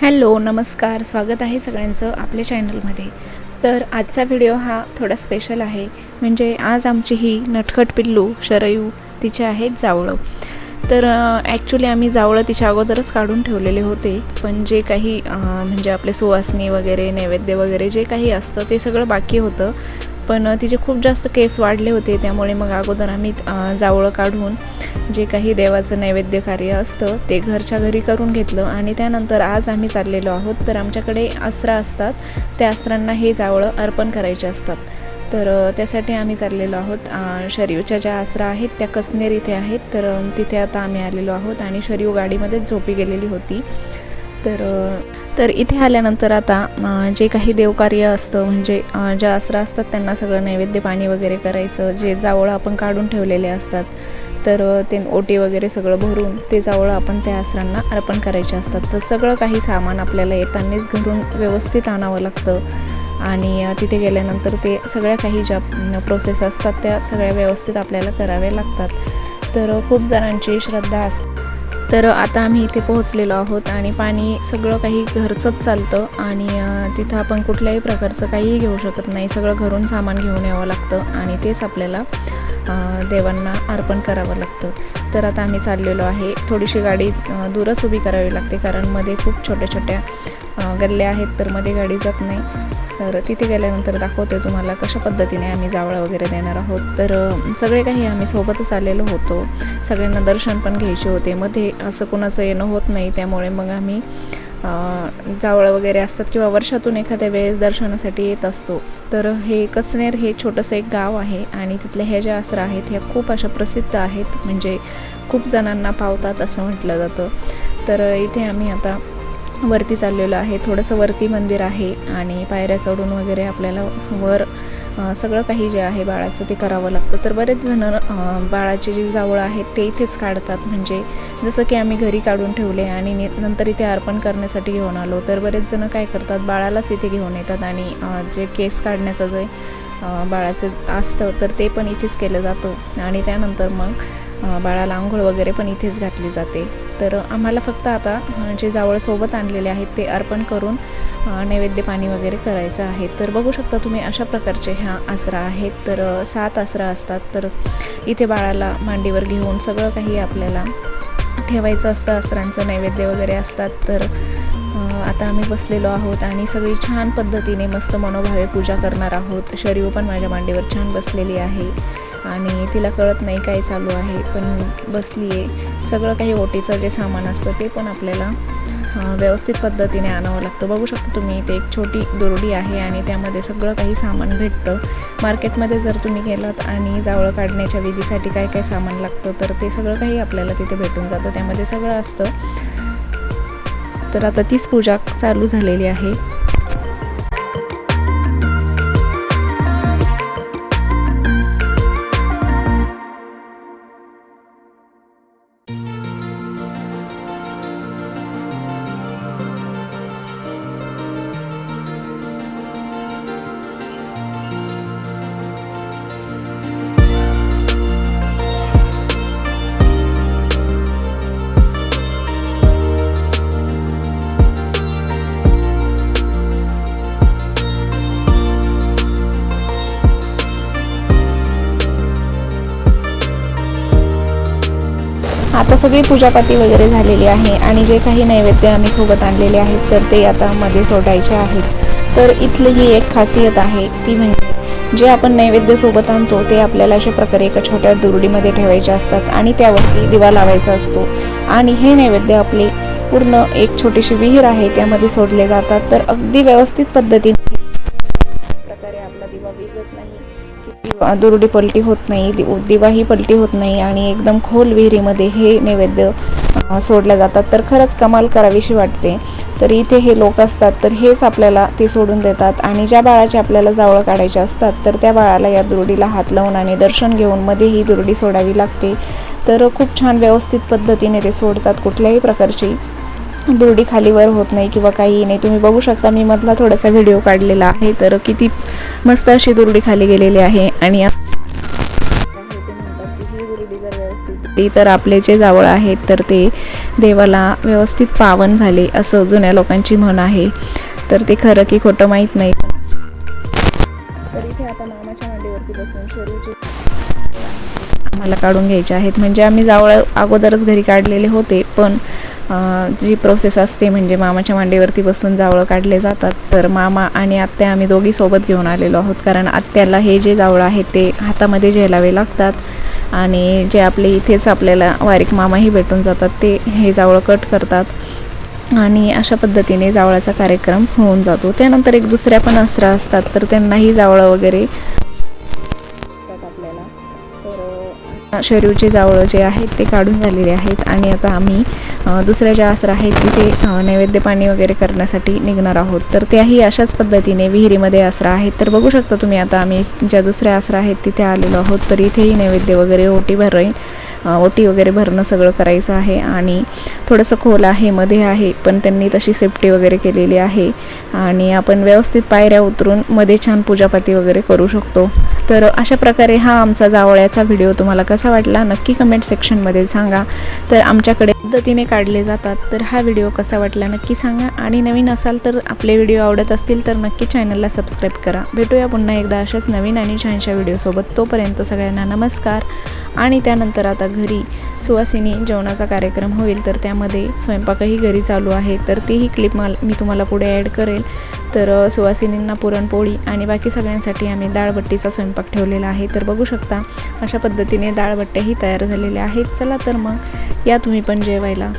Hello नमस्कार स्वागत आहे सगळ्यांचं आपल्या चॅनलमध्ये. तर आजचा व्हिडिओ हा थोडा स्पेशल आहे. म्हणजे आज आमची ही नटखट पिल्लू शरयू तिचे आहेत जावळं. तर ॲक्च्युली आम्ही जावळं तिच्या अगोदरच काढून ठेवलेले होते. पण जे काही म्हणजे आपले सुवासनी वगैरे नैवेद्य वगैरे जे काही असतं ते सगळं बाकी होतं. पण तिचे खूप जास्त केस वाढले होते त्यामुळे मग अगोदर आम्ही जावळं काढून जे काही देवाचं नैवेद्य कार्य असतं ते घरच्या घरी करून घेतलं आणि त्यानंतर आज आम्ही चाललेलो आहोत. तर आमच्याकडे आसरा असतात. त्या आसरांना हे जावळं अर्पण करायचे असतात. तर त्यासाठी आम्ही चाललेलो आहोत. शरीवच्या ज्या आसरा आहेत त्या कसनेर इथे आहेत. तर तिथे आता आम्ही आलेलो आहोत आणि शरीव गाडीमध्येच झोपी गेलेली होती. तर तर इथे आल्यानंतर आता जे काही देवकार्य असतं म्हणजे ज्या आसरा असतात त्यांना सगळं नैवेद्य पाणी वगैरे करायचं जे जावळं आपण काढून ठेवलेले असतात तर ते ओटी वगैरे सगळं भरून ते जावळं आपण त्या आसरांना अर्पण करायचे असतात. तर सगळं काही सामान आपल्याला येतानाच घरून व्यवस्थित आणावं लागतं आणि तिथे गेल्यानंतर ते सगळ्या काही ज्या प्रोसेस असतात त्या सगळ्या व्यवस्थित आपल्याला कराव्या लागतात. तर खूप जणांची श्रद्धा असते तर आता आम्ही इथे पोहोचलेलो आहोत आणि पाणी सगळं काही घरचंच चालतं आणि तिथं आपण कुठल्याही प्रकारचं काहीही घेऊ शकत नाही. सगळं घरून सामान घेऊन यावं लागतं आणि तेच आपल्याला देवांना अर्पण करावं लागतं. तर आता आम्ही चाललेलो आहे. थोडीशी गाडी दूरच उभी करावी लागते कारण मध्ये खूप छोट्या छोट्या गल्ल्या आहेत तर मध्ये गाडी जात नाही. तर तिथे गेल्यानंतर दाखवते तुम्हाला कशा पद्धतीने आम्ही जावळा वगैरे देणार आहोत. तर सगळे काही आम्ही सोबतच आलेलो होतो. सगळ्यांना दर्शन पण घ्यायचे होते. मध्ये असं कोणाचं येणं होत नाही. त्यामुळे मग आम्ही जावळं वगैरे असतात किंवा वर्षातून एखाद्या वेळेस दर्शनासाठी येत असतो. तर हे कसनेर हे छोटंसं एक गाव आहे आणि तिथल्या ह्या ज्या आसरा आहेत ह्या खूप अशा प्रसिद्ध आहेत. म्हणजे खूप जणांना पावतात असं म्हटलं जातं. तर इथे आम्ही आता वरती चाललेलो आहे. थोडंसं वरती मंदिर आहे आणि पायऱ्या चढून वगैरे आपल्याला वर सगळं काही जे आहे बाळाचं ते करावं लागतं. तर बरेच जण बाळाचे जे जावळं आहेत ते इथेच काढतात. म्हणजे जसं की आम्ही घरी काढून ठेवले आणि नि- नंतर इथे अर्पण करण्यासाठी घेऊन आलो. तर बरेच जण काय करतात बाळालाच इथे घेऊन येतात आणि जे केस काढण्याचं जे बाळाचं असतं तर ते पण इथेच केलं जातं. आणि त्यानंतर मग बाळाला आंघोळ वगैरे पण इथेच घातली जाते. तर आम्हाला फक्त आता जे जावळ सोबत आणलेले आहेत ते अर्पण करून नैवेद्य पाणी वगैरे करायचं आहे. तर बघू शकता तुम्ही अशा प्रकारचे ह्या आसरा आहेत. तर सात आसरा असतात. तर इथे बाळाला मांडीवर घेऊन सगळं काही आपल्याला ठेवायचं असतं. आसरांचं नैवेद्य वगैरे असतात. तर आता आम्ही बसलेलो आहोत आणि सगळी छान पद्धतीने मस्त मनोभावे पूजा करणार आहोत. शरीव पण माझ्या मांडीवर छान बसलेली आहे. आणि तिला कळत नाही काय चालू आहे पण बसली आहे सगळं काही ओटीचं जे सामान असतं ते पण आपल्याला व्यवस्थित पद्धतीने आणावं लागतं. बघू शकता तुम्ही इथे एक छोटी दोरडी आहे आणि त्यामध्ये सगळं काही सामान भेटतं. मार्केटमध्ये जर तुम्ही गेलात आणि जावळं काढण्याच्या विधीसाठी काय काय सामान लागतं तर ते सगळं काही आपल्याला तिथे भेटून जातं. त्यामध्ये सगळं असतं. तर आता तीच पूजा चालू झालेली आहे. आता सगळी पूजापाती वगैरे झालेली आहे आणि जे काही नैवेद्य आम्ही सोबत आणलेले आहेत तर ते आता मध्ये सोडायचे आहेत. तर इथली ही एक खासियत आहे ती म्हणजे जे आपण नैवेद्य सोबत आणतो ते आपल्याला अशा प्रकारे एका छोट्या दुरडीमध्ये ठेवायचे असतात आणि त्यावरती दिवा लावायचा असतो. आणि हे नैवेद्य आपले पूर्ण एक छोटीशी विहीर आहे त्यामध्ये सोडले जातात. तर अगदी व्यवस्थित पद्धतीने प्रकारे आपण दुरडी पलटी होत नाही दि दिवाही पलटी होत नाही आणि एकदम खोल विहिरीमध्ये हे नैवेद्य सोडल्या जातात. तर खरंच कमाल करावीशी वाटते. तर इथे हे लोक असतात तर हेच आपल्याला ते सोडून देतात आणि ज्या बाळाचे आपल्याला जावळं काढायचे असतात तर त्या बाळाला या दुरडीला हात लावून आणि दर्शन घेऊन मध्ये ही दुरडी सोडावी लागते. तर खूप छान व्यवस्थित पद्धतीने ते सोडतात कुठल्याही प्रकारची दुरडी खालीवर होत नाही किंवा काही नाही. तुम्ही बघू शकता मी मधला थोडासा व्हिडिओ काढलेला आहे. तर किती मस्त अशी दुरडी खाली गेलेली आहे. आणि तर आपले जे जावळ आहेत तर ते देवाला व्यवस्थित पावन झाले असं जुन्या लोकांची म्हण आहे. तर ते खरं की खोटं माहीत नाही. तर इथे आता मामाच्या मांडीवरती बसून आम्हाला काढून घ्यायचे आहेत. म्हणजे आम्ही जावळ अगोदरच घरी काढलेले होते पण पन... जी प्रोसेस असते म्हणजे मामाच्या मांडीवरती बसून जावळं काढले जातात तर मामा आणि आत्या आम्ही दोघी सोबत घेऊन आलेलो आहोत. कारण आत्याला हे जे जावळं आहे ते हातामध्ये झेलावे लागतात आणि जे आपले इथेच आपल्याला वारीक मामाही भेटून जातात ते हे जावळं कट करतात आणि अशा पद्धतीने जावळाचा कार्यक्रम होऊन जातो. त्यानंतर एक दुसऱ्या पण असरा असतात तर त्यांनाही जावळं वगैरे शरीरचे जावळं जे आहेत ते काढून झालेले आहेत आणि आता आम्ही दुसऱ्या ज्या आसरा आहेत तिथे नैवेद्य पाणी वगैरे करण्यासाठी निघणार आहोत. तर त्याही अशाच पद्धतीने विहिरीमध्ये आसरा आहेत. तर बघू शकता तुम्ही आता आम्ही ज्या दुसऱ्या आसरा आहेत तिथे आलेलो आहोत तर इथेही नैवेद्य वगैरे ओटी भरेन ओटी वगैरे भरणं सगळं करायचं आहे आणि थोडंसं खोल आहे मध्ये आहे पण त्यांनी तशी सेफ्टी वगैरे केलेली आहे. आणि आपण व्यवस्थित पायऱ्या उतरून मध्ये छान पूजापाती वगैरे करू शकतो. तर अशा प्रकारे हा आमचा जावळ्याचा व्हिडिओ तुम्हाला कसा वाटला नक्की कमेंट सेक्शनमध्ये सांगा. तर आमच्याकडे पद्धतीने काढले जातात तर हा व्हिडिओ कसा वाटला नक्की सांगा. आणि नवीन असाल तर आपले व्हिडिओ आवडत असतील तर नक्की चॅनलला सबस्क्राईब करा. भेटूया पुन्हा एकदा अशाच नवीन आणि छानशा व्हिडिओसोबत तोपर्यंत सगळ्यांना नमस्कार. आणि त्यानंतर आता घरी सुवासिनी जेवणाचा कार्यक्रम होईल तर त्यामध्ये स्वयंपाकही घरी चालू आहे. तर तीही क्लिप मला मी तुम्हाला पुढे ॲड करेल. तर सुवासिनींना पुरणपोळी आणि बाकी सगळ्यांसाठी आम्ही डाळबट्टीचा स्वयंपाक ठेवलेला आहे. तर बघू शकता अशा पद्धतीने डाळबट्ट्याही तयार झालेल्या आहेत. चला तर मग या तुम्ही पण जेवायला.